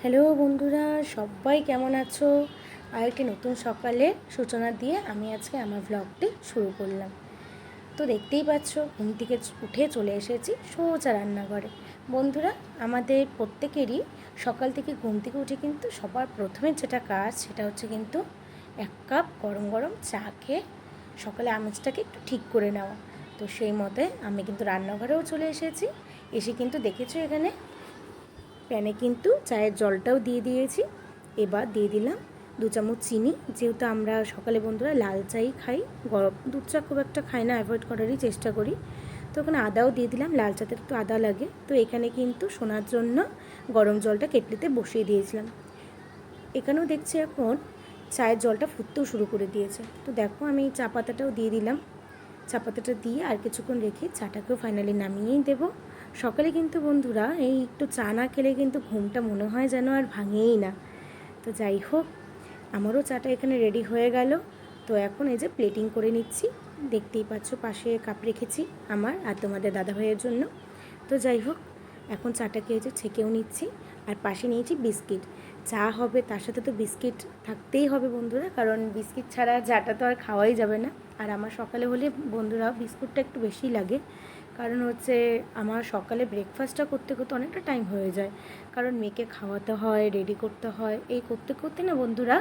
Hello বন্ধুরা, সবাই কেমন আছো? আর একটি নতুন সকালে সূচনা দিয়ে আমি আজকে আমার ব্লগটি শুরু করলাম। তো দেখতেই পাচ্ছ, ঘুম থেকে উঠে চলে এসেছি সোজা রান্নাঘরে। বন্ধুরা, আমাদের প্রত্যেকেরই সকাল থেকে ঘুম থেকে উঠে কিন্তু সবার প্রথমে যেটা কাজ, সেটা হচ্ছে কিন্তু এক কাপ গরম গরম চা খেয়ে সকালে আমেজটাকে একটু ঠিক করে নেওয়া। তো সেই মতে আমি কিন্তু রান্নাঘরেও চলে এসেছি। এসে কিন্তু দেখেছ এখানে প্যানে কিন্তু চায়ের জলটাও দিয়ে দিয়েছি। এবার দিয়ে দিলাম দু চামচ চিনি। যেহেতু আমরা সকালে বন্ধুরা লাল চাই খাই, গরম দুধ চা খুব একটা খাই না অ্যাভয়েড করারই চেষ্টা করি। তো ওখানে আদাও দিয়ে দিলাম, লাল চাতে একটু আদা লাগে। তো এখানে কিন্তু শোনার জন্য গরম জলটা কেটলিতে বসিয়ে দিয়েছিলাম। এখানেও দেখছি এখন চায়ের জলটা ফুটতেও শুরু করে দিয়েছে। তো দেখো আমি চা পাতাটাও দিয়ে দিলাম। চা পাতাটা দিয়ে আর কিছুক্ষণ রেখে চাটাকেও ফাইনালি নামিয়েই দেবো। সকালে কিন্তু বন্ধুরা এই একটু চা না খেলে কিন্তু ঘুমটা মনে হয় যেন আর ভাঙেই না। তো যাই হোক, আমারও চাটা এখানে রেডি হয়ে গেল। তো এখন এই যে প্লেটিং করে নিচ্ছি। দেখতেই পাচ্ছ পাশে কাপ রেখেছি আমার আর তোমাদের দাদা ভাইয়ের জন্য। তো যাই হোক, এখন চাটাকে এই যে ছেঁকেও নিচ্ছি। আর পাশে নিয়েছি বিস্কিট। চা হবে, তার সাথে তো বিস্কিট থাকতেই হবে বন্ধুরা, কারণ বিস্কিট ছাড়া চাটা তো আর খাওয়াই যাবে না। আর আমার সকালে হলে বন্ধুরা বিস্কুটটা একটু বেশি লাগে। কারণ হচ্ছে আমার সকালে ব্রেকফাস্টটা করতে করতে অনেকটা টাইম হয়ে যায়। কারণ মেয়েকে খাওয়াতে হয় রেডি করতে হয়। এই করতে করতে না বন্ধুরা,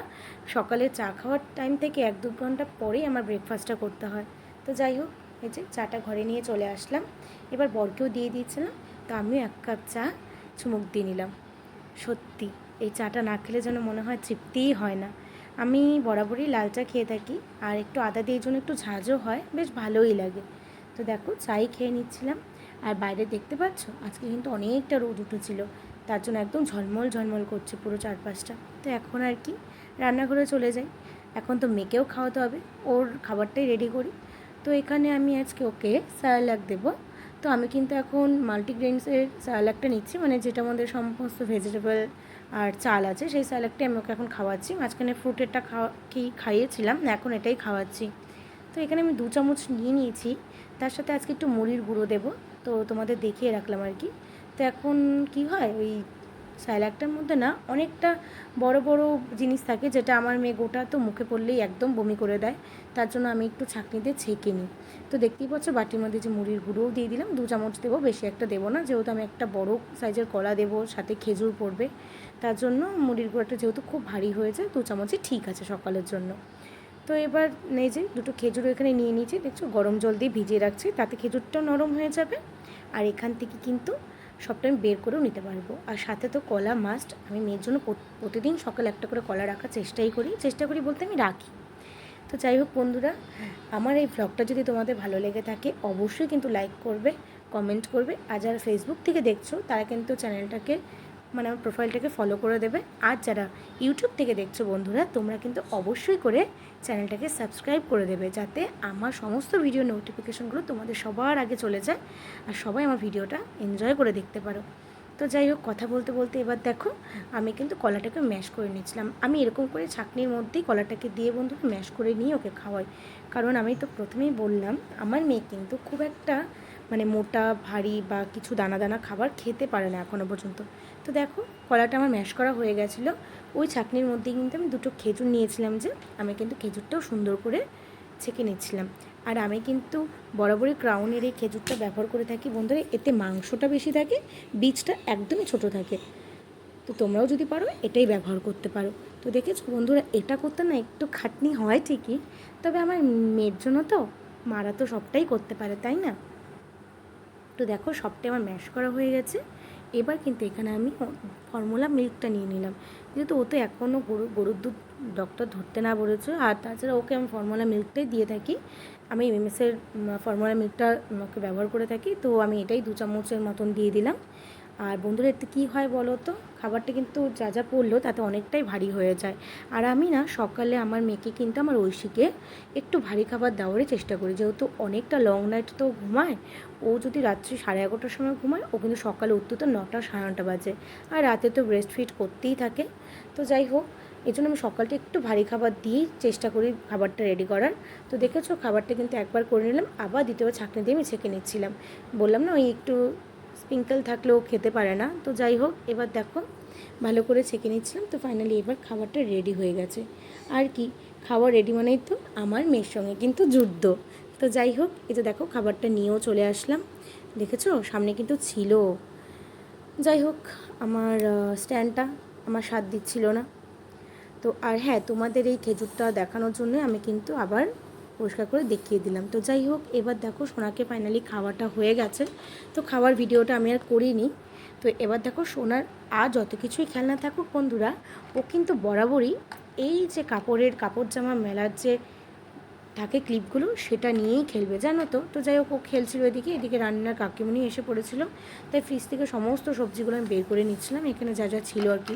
সকালে চা খাওয়ার টাইম থেকে এক দু ঘণ্টা পরেই আমার ব্রেকফাস্টটা করতে হয়। তো যাই হোক, এই যে চাটা ঘরে নিয়ে চলে আসলাম। এবার বরকেও দিয়ে দিয়েছিলাম। তো আমিও এক কাপ চা, চুমুক দিয়ে নিলাম। সত্যি, এই চাটা না খেলে যেন মনে হয় তৃপ্তিই হয় না। আমি বরাবরই লাল চা খেয়ে থাকি। আর একটু আদা দিয়ে জন্য একটু ঝাঁঝও হয়, বেশ ভালোই লাগে। তো দেখো, চাই খেয়ে নিচ্ছিলাম। আর বাইরে দেখতে পাচ্ছ? আজকে কিন্তু অনেকটা রোদ উঠেছিল। তার জন্য একদম ঝলমল ঝলমল করছে পুরো চারপাশটা। তো এখন আর কি, রান্নাঘরে চলে যাই। এখন তো মেয়েকেও খাওয়াতে হবে। ওর খাবারটাই রেডি করি। তো এখানে আমি আজকে ওকে স্যালাক দেবো। তো আমি কিন্তু এখন মাল্টিগ্রেনসের স্যালাকটা নিচ্ছি। মানে যেটা আমাদের সমস্ত ভেজিটেবল আর চাল আছে, সেই স্যালাকটাই আমি ওকে এখন খাওয়াচ্ছি। মাঝখানে ফ্রুটেরটা খাওয়া, কি খাইয়েছিলাম, এখন এটাই খাওয়াচ্ছি। তো এখানে আমি দু চামচ নিয়ে নিয়েছি। তার সাথে আজকে একটু মুড়ির গুঁড়ো দেবো, তো তোমাদের দেখিয়ে রাখলাম আর কি। তো এখন কি হয়, ওই স্যালাকটার মধ্যে না অনেকটা বড় বড় জিনিস থাকে যেটা আমার মেয়ে গোটা তো মুখে পড়লেই একদম বমি করে দেয়, তার জন্য আমি একটু ছাঁকনিতে ছেঁকে নিই। তো দেখতেই পাচ্ছ বাটির মধ্যে যে মুড়ির গুঁড়োও দিয়ে দিলাম, দু চামচ দেবো, বেশি একটা দেবো না, যেহেতু আমি একটা বড় সাইজের কলা দেবো, সাথে খেজুর পড়বে, তার জন্য মুড়ির গুঁড়োটা যেহেতু খুব ভারী হয়েছে দু চামচই ঠিক আছে সকালের জন্য। তো এবার নেই যে দুটো খেজুর এখানে নিয়ে নিয়েছি, দেখছ? গরম জল দিয়ে ভিজিয়ে রাখছি, তাতে খেজুরটাও নরম হয়ে যাবে। আর এখান থেকে কিন্তু সবটা আমি বের করেও নিতে পারব। আর সাথে তো কলা মাস্ট আমি মেয়ের জন্য প্রতিদিন সকালে একটা করে কলা রাখার চেষ্টাই করি। চেষ্টা করি বলতে আমি রাখি। তো যাই হোক বন্ধুরা, আমার এই ব্লগটা যদি তোমাদের ভালো লেগে থাকে, অবশ্যই কিন্তু লাইক করবে কমেন্ট করবে। আর যারা ফেসবুক থেকে দেখছ, তারা কিন্তু চ্যানেলটাকে মানে আমার প্রোফাইলটাকে ফলো করে দেবে। আর যারা ইউটিউব থেকে দেখছ বন্ধুরা, তোমরা কিন্তু অবশ্যই করে চ্যানেলটাকে সাবস্ক্রাইব করে দেবে, যাতে আমার সমস্ত ভিডিও নোটিফিকেশনগুলো তোমাদের সবার আগে চলে যায় আর সবাই আমার ভিডিওটা এনজয় করে দেখতে পারো। তো যাই হোক, কথা বলতে বলতে এবার দেখো, আমি কিন্তু কলাটাকে ম্যাশ করে নিয়েছিলাম। আমি এরকম করে ছাকনির মধ্যেই কলাটাকে দিয়ে বন্ধুকে ম্যাশ করে নিয়ে ওকে খাওয়াই। কারণ আমি তো প্রথমেই বললাম, আমার মেয়ে কিন্তু খুব একটা মানে মোটা, ভারী বা কিছু দানা দানা খাবার খেতে পারে না এখনও পর্যন্ত। তো দেখো, কলাটা আমার ম্যাশ করা হয়ে গেছিল। ওই চাটনির মধ্যে কিন্তু আমি দুটো খেজুর নিয়েছিলাম যে, আমি কিন্তু খেজুরটাও সুন্দর করে ছেঁকে নিচ্ছিলাম। আর আমি কিন্তু বরাবরই ক্রাউনের এই খেজুরটা ব্যবহার করে থাকি। বন্ধুরা, এতে মাংসটা বেশি থাকে, বীজটা একদমই ছোট থাকে। তো তোমরাও যদি পারো, এটাই ব্যবহার করতে পারো। তো দেখেছ বন্ধুরা, এটা করতে না একটু খাটনি হয় ঠিকই, তবে আমার মেয়ের জন্য তো, মারা তো সবটাই করতে পারে, তাই না? তো দেখো, সবটাই আমার ম্যাশ করা হয়ে গেছে। এবার কিন্তু এখানে আমি ফর্মুলা মিল্কটা নিয়ে নিলাম। যেহেতু ও তো এখনও গরু, গরুর দুধ ডক্টর ধরতে না বলেছে, আর তাছাড়া ওকে আমি ফর্মুলা মিল্কটাই দিয়ে থাকি। আমি এমএমএসের ফর্মুলা মিল্কটা ওকে ব্যবহার করে থাকি, তো আমি এটাই দু চামচের মতন দিয়ে দিলাম। আর বন্ধুরা এতে কী হয় বলো তো? খাবারটা কিন্তু যা যা পড়ল তাতে অনেকটাই ভারী হয়ে যায়। আর আমি না সকালে আমার মেয়েকে কিন্তু আমার ঐশীকে একটু ভারী খাবার দেওয়ারই চেষ্টা করি। যেহেতু অনেকটা লং নাইট তো ঘুমায়, ও যদি রাত্রি সাড়ে এগারোটার সময় ঘুমায়, ও কিন্তু সকালে উঠতে তো নটা সাড়ে নটা বাজে। আর রাতে তো ব্রেস্ট ফিট করতেই থাকে। তো যাই হোক, এই জন্য আমি সকালটা একটু ভারী খাবার দিয়েই চেষ্টা করি খাবারটা রেডি করার। তো দেখেছ, খাবারটা কিন্তু একবার করে নিলাম, আবার দ্বিতীয়বার ছাঁকনি দিয়ে আমি ছেঁকে নিচ্ছিলাম। বললাম না ওই একটু স্প্রিঙ্কেল থাকলেও খেতে পারে না। তো যাই হোক, এবার দেখো, ভালো করে ছেঁকে নিচ্ছিলাম। তো ফাইনালি এবার খাবারটা রেডি হয়ে গেছে। আর কি খাবার রেডি মানেই তো আমার মেয়ের সঙ্গে কিন্তু যুদ্ধ। তো যাই হোক, এই যে দেখো, খাবারটা নিয়েও চলে আসলাম। দেখেছ? সামনে কিন্তু ছিল। যাই হোক, আমার স্ট্যান্ডটা আমার স্বাদ দিচ্ছিল না। তো আর হ্যাঁ তোমাদের এই খেজুরটা দেখানোর জন্য আমি কিন্তু আবার পরিষ্কার করে দেখিয়ে দিলাম। তো যাই হোক, এবার দেখো সোনাকে ফাইনালি খাওয়াটা হয়ে গেছে। তো খাওয়ার ভিডিওটা আমি আর করিনি। তো এবার দেখো সোনার আর যত কিছুই খেলনা থাকুক বন্ধুরা, ও কিন্তু বরাবরই এই যে কাপড়ের কাপড় জামা মেলার যে থাকে ক্লিপগুলো, সেটা নিয়েই খেলবে, জানো তো? তো যাই হোক, ও খেলছিল এদিকে এদিকে রান্নার কাকিমণি এসে পড়েছিল। তাই ফ্রিজ থেকে সমস্ত সবজিগুলো আমি বের করে নিচ্ছিলাম। এখানে যা যা ছিল আর কি।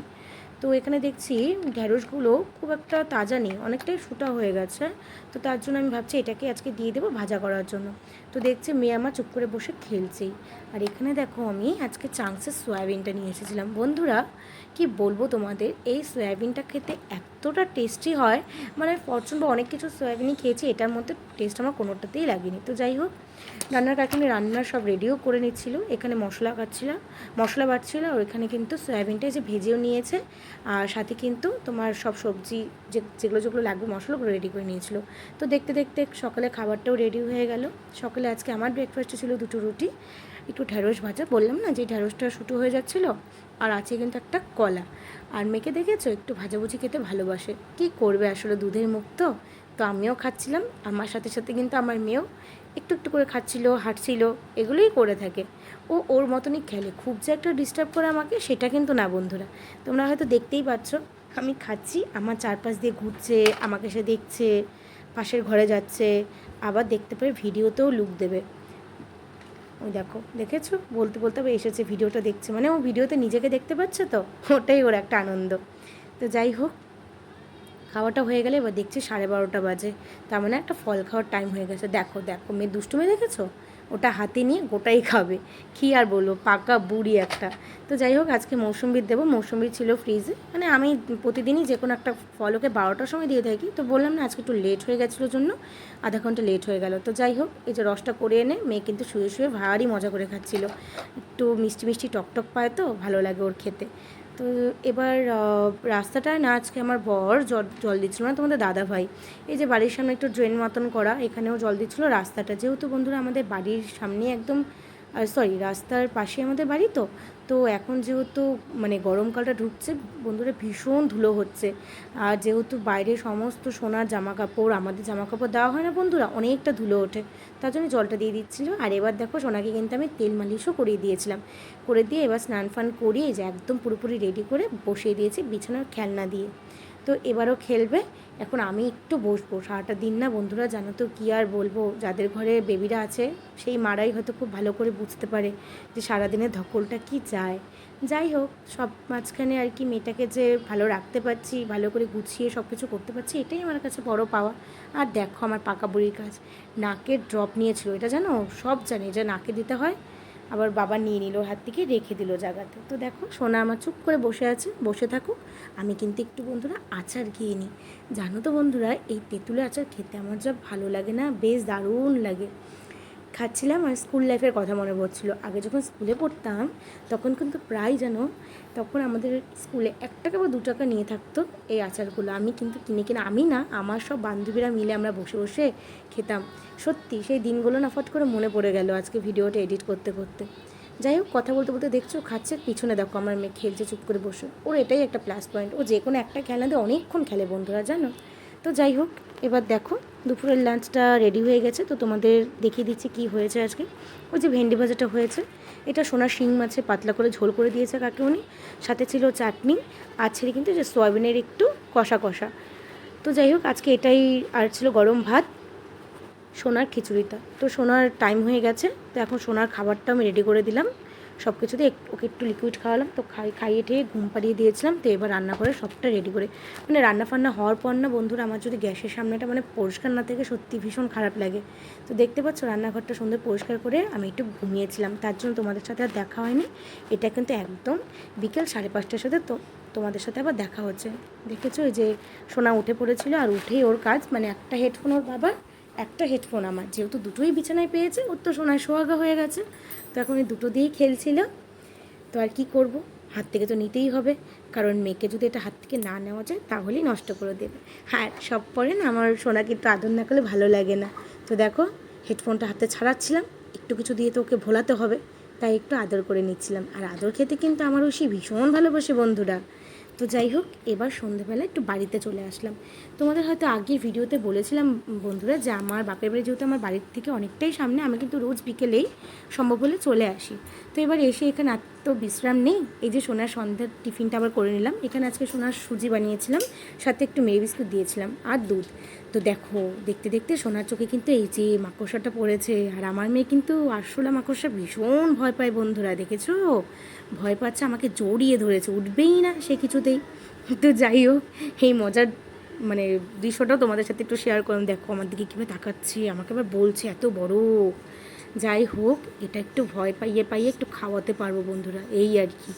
তো এখানে দেখছি ঢ্যাঁড়সগুলো খুব একটা তাজা নেই, অনেকটাই ফুটা হয়ে গেছে। তো তার জন্য আমি ভাবছি এটাকে আজকে দিয়ে দেবো ভাজা করার জন্য। তো দেখছি মেয়ে আমার চুপ করে বসে খেলছেই আর এখানে দেখো আমি আজকে চাংসের সয়াবিনটা নিয়ে এসেছিলাম। বন্ধুরা, কি বলব তোমাদের, এই সয়াবিনটা খেতে এতটা টেস্টি হয়। মানে প্রচণ্ড অনেক কিছু সয়াবিনই খেয়েছি, এটার মধ্যে টেস্ট আমার কোনোটাতেই লাগেনি। তো যাই হোক রান্নার কাকিনি রান্নার সব রেডিও করে নিচ্ছিল। এখানে মশলা কাটছিল মশলা বাটছিল আর এখানে কিন্তু সয়াবিনটা যে ভেজেও নিয়েছে। আর সাথে কিন্তু তোমার সব সবজি যে, যেগুলো যেগুলো লাগবে মশলাগুলো রেডি করে নিয়েছিল। তো দেখতে দেখতে সকালে খাবারটাও রেডি হয়ে গেল। সকালে আজকে আমার ব্রেকফাস্টে ছিল দুটো রুটি, একটু ঢ্যাঁড়স ভাজা। বললাম না যে ঢ্যাঁড়সটা শুটো হয়ে যাচ্ছিল? আর আছে কিন্তু একটা কলা। আর মেয়েকে দেখেছ? একটু ভাজাভুজি খেতে ভালোবাসে। কি করবে আসলে দুধের মুখ তো? তো আমিও খাচ্ছিলাম। আমার সাথে সাথে কিন্তু আমার মেয়েও একটু একটু করে খাচ্ছিল, হাঁটছিল, এগুলোই করে থাকে। ও ওর মতনই খেলে। খুব যে একটা ডিস্টার্ব করে আমাকে, সেটা কিন্তু না বন্ধুরা। তোমরা হয়তো দেখতেই পাচ্ছ, আমি খাচ্ছি, আমার চারপাশ দিয়ে ঘুরছে, আমাকে সে দেখছে, পাশের ঘরে যাচ্ছে, আবার দেখতে পারে ভিডিওতেও লুক দেবে। ওই দেখো, দেখেছ? বলতে বলতে আবার এসেছে, ভিডিওটা দেখছে। মানে ও ভিডিওতে নিজেকে দেখতে পাচ্ছে তো? ওটাই ওর একটা আনন্দ। তো যাই হোক খাওয়াটা হয়ে গেলে এবার দেখছি সাড়ে বারোটা বাজে। তার মানে একটা ফল খাওয়ার টাইম হয়ে গেছে। দেখো দেখো, মেয়ে দুষ্টুমে দেখেছ? ওটা হাতে নিয়ে গোটাই খাবে। কী আর বলব, পাকা বুড়ি একটা। তো যাই হোক, আজকে মৌসুম্বির দেবো। মৌসুম্বি ছিল ফ্রিজে মানে আমি প্রতিদিনই যে কোনো একটা ফল ওকে বারোটার সময় দিয়ে থাকি। তো বললাম না, আজকে একটু লেট হয়ে গেছিল জন্য। আধা ঘণ্টা লেট হয়ে গেল। তো যাই হোক, এই যে রসটা করে এনে মেয়ে কিন্তু শুয়ে শুয়ে ভারী মজা করে খাচ্ছিল। একটু মিষ্টি মিষ্টি টকটক পায় তো, ভালো লাগে ওর খেতে। তো এবার রাস্তাটায় না আজকে আমার বর জল দিচ্ছিল না, তোমাদের দাদা ভাই। এই যে বাড়ির সামনে একটু ড্রেন মতন করা, এখানেও জল দিচ্ছিল। রাস্তাটা যেহেতু বন্ধুরা আমাদের বাড়ির সামনে একদম সরি রাস্তার পাশে আমাদের বাড়ি তো তো এখন যেহেতু মানে গরমকালটা ঢুকছে, বন্ধুরা ভীষণ ধুলো হচ্ছে। আর যেহেতু বাইরে সমস্ত সোনার জামা কাপড় আমাদের জামা কাপড় দেওয়া হয় না বন্ধুরা, অনেকটা ধুলো ওঠে। তার জন্য জলটা দিয়ে দিচ্ছিল আর এবার দেখো সোনাকে কিন্তু আমি তেল মালিশও করিয়ে দিয়েছিলাম। করে দিয়ে এবার স্নান ফান করিয়ে যে একদম পুরোপুরি রেডি করে বসিয়ে দিয়েছি বিছানার খেলনা দিয়ে। তো এবারও খেলবে। এখন আমি একটু বসবো। সারাটা দিন না বন্ধুরা, জানো তো কী আর বলব? যাদের ঘরে বেবিরা আছে, সেই মারাই হয়তো খুব ভালো করে বুঝতে পারে যে সারাদিনের ধকলটা কি যায় যাই হোক, সব মাঝখানে আর কি মেয়েটাকে যে ভালো রাখতে পারছি, ভালো করে গুছিয়ে সব কিছু করতে পারছি, এটাই আমার কাছে বড় পাওয়া। আর দেখো আমার পাকা বুড়ির কাজ। নাকের ড্রপ নিয়েছিল। এটা জানো? সব জানি যে নাকে দিতে হয় আবার বাবা নিয়ে নিল হাত থেকে, রেখে দিল জায়গাতে। তো দেখো, সোনা আমার চুপ করে বসে আছে, বসে থাকুক। আমি কিন্তু একটু বন্ধুরা আচার খেয়ে নিই। জানো তো বন্ধুরা, এই তেঁতুলের আচার খেতে আমার যা ভালো লাগে না, বেশ দারুণ লাগে। খাচ্ছিলাম আর স্কুল লাইফের কথা মনে পড়ছিল। আগে যখন স্কুলে পড়তাম, তখন কিন্তু প্রায় যেন তখন আমাদের স্কুলে এক টাকা বা দু টাকা নিয়ে থাকতো এই আচারগুলো। আমি কিন্তু কিনে কিনে, আমি না, আমার সব বান্ধবীরা মিলে আমরা বসে বসে খেতাম। সত্যি, সেই দিনগুলো না ফট করে মনে পড়ে গেল আজকে ভিডিওটা এডিট করতে করতে। যাই হোক, কথা বলতে বলতে দেখছ, খাচ্ছে পিছনে দেখো আমার মেয়ে খেলছে চুপ করে বসে। ওর এটাই একটা প্লাস পয়েন্ট ও যে কোনো একটা খেলনা দিয়ে অনেকক্ষণ খেলে বন্ধুরা, জানো? তো যাই হোক, এবার দেখো, দুপুরের লাঞ্চটা রেডি হয়ে গেছে। তো তোমাদের দেখিয়ে দিচ্ছি কি হয়েছে আজকে। ওই যে ভেন্ডি ভাজাটা হয়েছে। এটা সোনার শিং মাছে পাতলা করে ঝোল করে দিয়েছে কাকিমণি। সাথে ছিল চাটনি। আর ছিল কিন্তু যে সয়াবিনের একটু কষা কষা। তো যাই হোক, আজকে এটাই আর ছিল গরম ভাত, সোনার খিচুড়িটা। তো সোনার টাইম হয়ে গেছে। তো এখন সোনার খাবারটা আমি রেডি করে দিলাম। সব কিছুতে ওকে একটু লিকুইড খাওয়ালাম, তো খাই খাইয়ে ঠেয়ে ঘুম পাড়িয়ে দিয়েছিলাম, তো এবার রান্না করে সবটা রেডি করে। মানে রান্না ফান্না হওয়ার পর না বন্ধুরা, আমার যদি গ্যাসের সামনেটা মানে পরিষ্কার না থেকে, সত্যি ভীষণ খারাপ লাগে। তো দেখতে পাচ্ছ রান্নাঘরটা সুন্দর পরিষ্কার করে আমি একটু ঘুমিয়েছিলাম। তার জন্য তোমাদের সাথে আর দেখা হয়নি। এটা কিন্তু একদম বিকেল সাড়ে পাঁচটার সাথে তো তোমাদের সাথে আবার দেখা হচ্ছে। দেখেছ যে সোনা উঠে পড়েছিল আর উঠেই ওর কাজ মানে একটা হেডফোন ওর বাবা একটা হেডফোন আমার, যেহেতু দুটোই বিছানায় পেয়েছে, ওর তো সোনায় সোহাগা হয়ে গেছে। তো এখন এই দুটো দিয়েই খেলছিল তো আর কি করব? হাত থেকে তো নিতেই হবে। কারণ মেয়েকে যদি এটা হাত থেকে না নেওয়া যায়, তাহলেই নষ্ট করে দেবে। হ্যাঁ সব পরে না, আমার সোনা কিন্তু আদর না করলে ভালো লাগে না। তো দেখো, হেডফোনটা হাতে ছাড়াচ্ছিলাম। একটু কিছু দিয়ে তো ওকে ভোলাতে হবে। তাই একটু আদর করে নিচ্ছিলাম। আর আদর খেতে কিন্তু আমার ওষি ভীষণ ভালোবাসে বন্ধুরা। তো যাই হোক, এবার সন্ধেবেলা একটু বাড়িতে চলে আসলাম। তোমাদের হয়তো আগে ভিডিওতে বলেছিলাম বন্ধুরা যে আমার বাপের বাড়ি যেহেতু আমার বাড়ির থেকে অনেকটাই সামনে, আমি কিন্তু রোজ বিকেলেই সম্ভব হলে চলে আসি। তো এবার এসে এখানে তো বিশ্রাম নেই। এই যে সোনার সন্ধ্যার টিফিনটা আবার করে নিলাম। এখানে আজকে সোনার সুজি বানিয়েছিলাম, সাথে একটু মেরি বিস্কুট দিয়েছিলাম আর দুধ। তো দেখো, দেখতে দেখতে সোনার চোখে কিন্তু এই যে মাকড়সাটা পড়েছে, আর আমার মেয়ে কিন্তু আরশোলা মাকড়সা ভীষণ ভয় পায় বন্ধুরা, দেখেছ? ভয় পাচ্ছে, আমাকে জড়িয়ে ধরেছে, উঠবেই না সে কিছুতেই। তো যাই হোক, এই মজার মানে দৃশ্যটাও তোমাদের সাথে একটু শেয়ার করলাম। দেখো, আমার দিকে কীভাবে তাকাচ্ছি, আমাকে আবার বলছে, এত বড়। যাই হোক, এটা একটু ভয় পাইয়ে পাইয়ে একটু খাওয়াতে পারব বন্ধুরা, এই আর কি।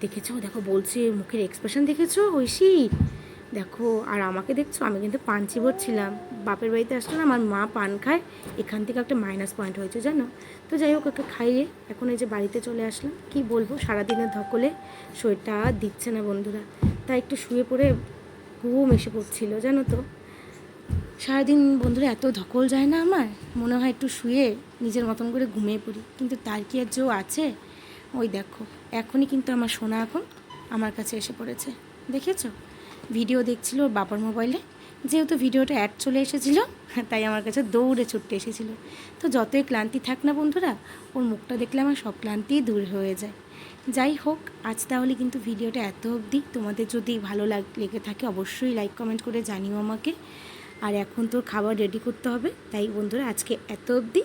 দেখেছ? দেখো, বলছে, মুখের এক্সপ্রেশন দেখেছ, ঐশী? দেখো, আর আমাকে দেখছ, আমি কিন্তু পান চিবচ্ছিলাম বাপের বাড়িতে আসলে আমার মা পান খায়, এখান থেকে একটা মাইনাস পয়েন্ট হয়েছে, জানো? তো যাই হোক, ওকে খাইয়ে এখন এই যে বাড়িতে চলে আসলাম। কি বলব, সারাদিনের ধকলে শরীরটা দিচ্ছে না বন্ধুরা। তাই একটু শুয়ে পড়ে ঘুম এসে পড়ছিল, জানো তো? সারাদিন বন্ধুরা এত ধকল যায় না আমার? মনে হয় একটু শুয়ে নিজের মতন করে ঘুমিয়ে পড়ি। কিন্তু তার কি আর জো আছে? ওই দেখো, এখনই কিন্তু আমার সোনা এখন আমার কাছে এসে পড়েছে। দেখেছ? ভিডিও দেখছিল ওর বাবার মোবাইলে। যেহেতু ভিডিওটা অ্যাড চলে এসেছিল, তাই আমার কাছে দৌড়ে ছুটতে এসেছিল। তো যতই ক্লান্তি থাক না বন্ধুরা, ওর মুখটা দেখলে আমার সব ক্লান্তিই দূর হয়ে যায়। যাই হোক, আজ তাহলে কিন্তু ভিডিওটা এত অবধি। তোমাদের যদি ভালো লাগ, লেগে থাকে অবশ্যই লাইক কমেন্ট করে জানিও আমাকে। আর এখন তোর খাবার রেডি করতে হবে। তাই বন্ধুরা, আজকে এত অবধি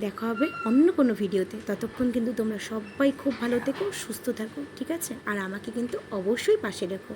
দেখা হবে অন্য কোনো ভিডিওতে। ততক্ষণ কিন্তু তোমরা সবাই খুব ভালো থেকো, সুস্থ থাকো, ঠিক আছে? আর আমাকে কিন্তু অবশ্যই পাশে রেখো।